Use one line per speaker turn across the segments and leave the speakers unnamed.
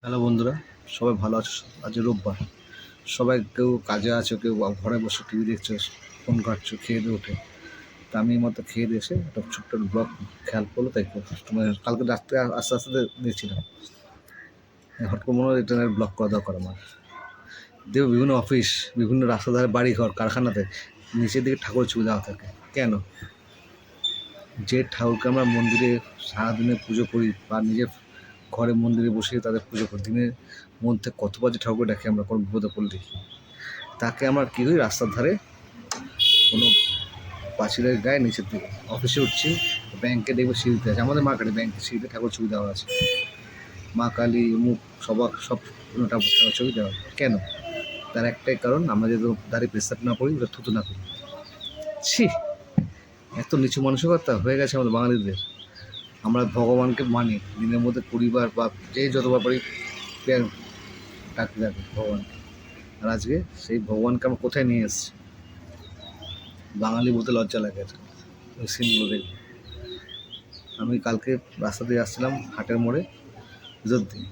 Hello বন্ধুরা, সবাই ভালো আছো? আজ রোববার। সবাই কেউ কাজে আছো, কেউ ঘরে বসে টিভি দেখছ, ফোন কাটছো খেয়ে দিয়ে ওঠে তা আমি মতো খেয়ে দিয়ে এসে একটা ছোট্ট ব্লগ খেয়াল করল, তাই তোমার কালকে রাত্রে আস্তে আস্তে দে- দেখছিলাম। হঠাৎ করে মনে হয় এটা ব্লগ করা দরকার আমার। দেব বিভিন্ন অফিস, বিভিন্ন রাস্তা ধারে বাড়ি ঘর কারখানাতে নিচের দিকে ঠাকুর ছবি দেওয়া থাকে। কেন? যে ঠাকুরকে আমরা মন্দিরে সারাদিনে পুজো করি বা নিজের ঘরে মন্দিরে বসে তাদের পুজো করি। দিনের মধ্যে কতবার যে ঠাকুর ডাকে আমরা, কোনো বিপদে পড়লে তাকে আমরা কী করি? রাস্তার ধারে কোনো পাঁচিলের গায়ে দিকে অফিসে উঠছি, ব্যাংকে দেখব সিঁড়িতে আছে। আমাদের মা কালী ব্যাংকে সিঁড়িতে ঠাকুর ছবি দেওয়া আছে। মা কালী, মুখ, সবার, সব ঠাকুর ঠাকুর ছবি দেওয়া কেন? তার একটাই কারণ, আমরা যদি দাঁড়িয়ে পেশাব না করি, ওটা থুতু না করি। ছি! এত নিচু মানসিকতা হয়ে গেছে আমাদের বাঙালিদের। আমরা ভগবানকে মানি, দিনের মধ্যে কুড়িবার বা যে যতবার পারি প্রেয়ার ডাকতে ডাকি ভগবানকে। আর আজকে সেই ভগবানকে আমরা কোথায় নিয়ে এসেছি? বাঙালি বলতে লজ্জা লাগে ওই সিনগুলো দেখে আমি কালকে রাস্তা দিয়ে আসছিলাম হাটের মোড়ে ভিতর দিয়ে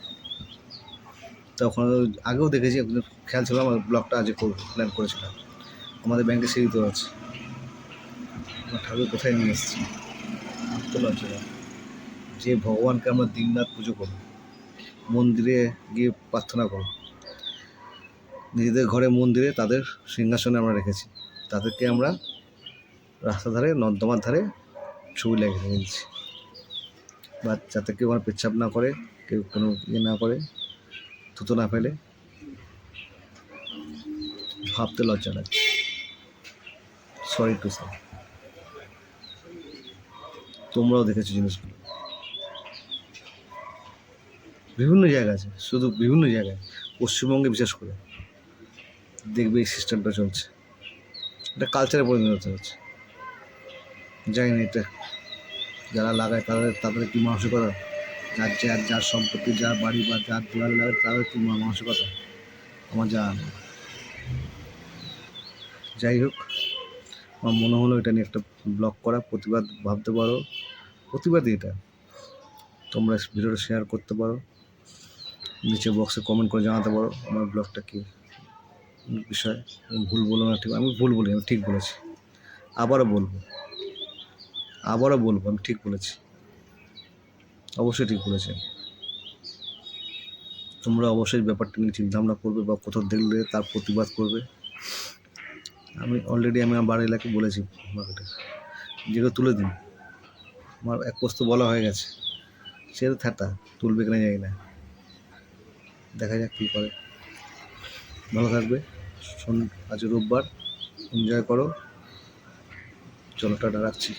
তখন আগেও দেখেছি খেয়াল ছিল আমার ব্লগটা আজকে প্ল্যান করেছিলাম। আমাদের ব্যাংকে সেই তো আছে। আমার ঠাকুর কোথায় নিয়ে এসেছি? তো লজ্জা যে ভগবানকে আমরা দিনরাত পুজো করি মন্দিরে গিয়ে প্রার্থনা করি নিজেদের ঘরে মন্দিরে তাদের সিংহাসনে আমরা রেখেছি। তাদেরকে আমরা রাস্তার ধারে, নর্দমার ধারে ছবি লাগিয়ে নিয়েছি বা যাতে কেউ আমার পেচ্ছাপ না করে, কেউ কোনো ইয়ে না করে, থুতো না ফেলে, ভাবতে লজ্জা লাগে। সরি টু সে তোমরাও দেখেছ জিনিসগুলো। বিভিন্ন জায়গা আছে, শুধু বিভিন্ন জায়গায়। পশ্চিমবঙ্গে বিশেষ করে। দেখবে এই সিস্টেমটা চলছে। এটা কালচারে পরিণত হচ্ছে। জানি না এটা যারা লাগায় তাদের তাদের কী মানসিকতা? যার যার যার সম্পত্তি, যার বাড়ি বা যার দেওয়াল লাগে তাদের কী মানসিকতা? আমার জানা নেই। যাই হোক, আমার মনে হলো এটা নিয়ে একটা ব্লগ করা, প্রতিবাদ ভাবতে পারো। প্রতিবাদই এটা। তোমরা ভিডিওটা শেয়ার করতে পারো। নিচে বক্সে কমেন্ট করে জানাতে পারো আমার ব্লগটা কী বিষয়। ভুল বলো না, ঠিক, আমি ভুল বলি আমি ঠিক বলেছি। আবারও বলব আবারও বলব, আমি ঠিক বলেছি। অবশ্যই ঠিক বলেছি তোমরা অবশ্যই ব্যাপারটা নিয়ে চিন্তাভাবনা করবে বা কোথাও দেখলে তার প্রতিবাদ করবে। আমি অলরেডি আমি আমার এলাকায় বলেছি যেগুলো তুলে দিন। আমার এক পোস্ত বলা হয়ে গেছে। সে তো থাটা তুলবে কিনা জানি না। দেখা যাক কী করে। ভালো থাকবে। শোন আজ রোববার। এনজয় করো। চলো টাটা রাখছি।